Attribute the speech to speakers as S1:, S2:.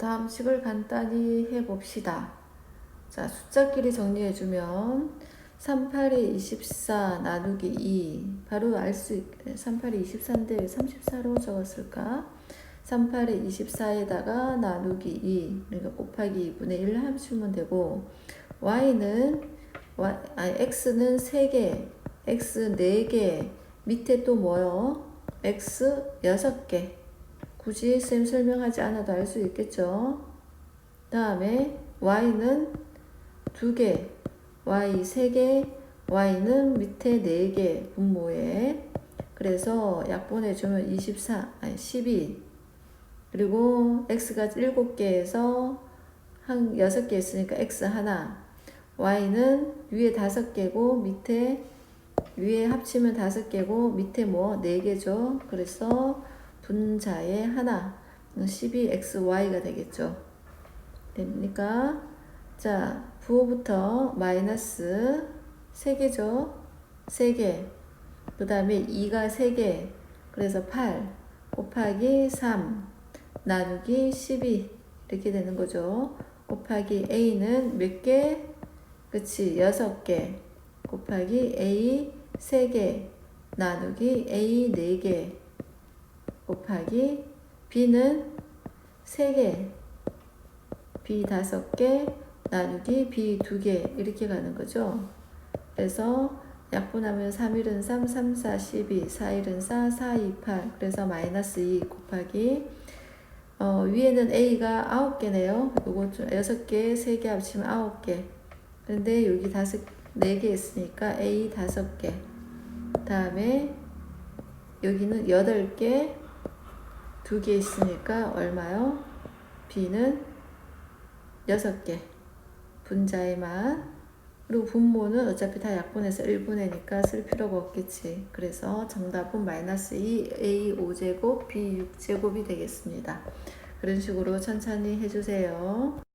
S1: 다음 식을 간단히 해봅시다. 자, 숫자끼리 정리해주면 38에 24 나누기 2 바로 알수 있, 38에 24인데 34로 적었을까? 38에 24에다가 나누기 2 그러니까 곱하기 2분의 1 합치면 되고 y는 y, 아니, x는 3개 x 4개 밑에 또 뭐요? x 6개 굳이 쌤 설명하지 않아도 알 수 있겠죠? 다음에 y는 2개, y 3개, y는 밑에 4개 분모에. 그래서 약분해 주면 24, 아니 12 그리고 x가 7개에서 한 6개 있으니까 x 하나. y는 위에 5개고 밑에 위에 합치면 5개고 밑에 뭐 4개죠. 그래서 분자의 하나 12xy가 되겠죠. 됩니까? 자 부호부터 마이너스 3개죠. 3개. 그 다음에 2가 3개. 그래서 8 곱하기 3 나누기 12 이렇게 되는 거죠. 곱하기 a는 몇 개? 그치 6개. 곱하기 a 3개. 나누기 a 4개 곱하기 b는 3개 b 5개 나누기 b 2개 이렇게 가는 거죠. 그래서 약분하면 3일은 3, 3, 4, 12, 4일은 4, 4, 2, 8 그래서 마이너스 2 곱하기 어, 위에는 a가 9개네요. 요거 6개, 3개 합치면 9개 그런데 여기 5, 4개 있으니까 a 5개 다음에 여기는 8개 2개 있으니까 얼마요? b는 6개 분자에만 그리고 분모는 어차피 다 약분해서 1분해니까 쓸 필요가 없겠지. 그래서 정답은 마이너스 2 a 5제곱 b 6제곱이 되겠습니다. 그런 식으로 천천히 해주세요.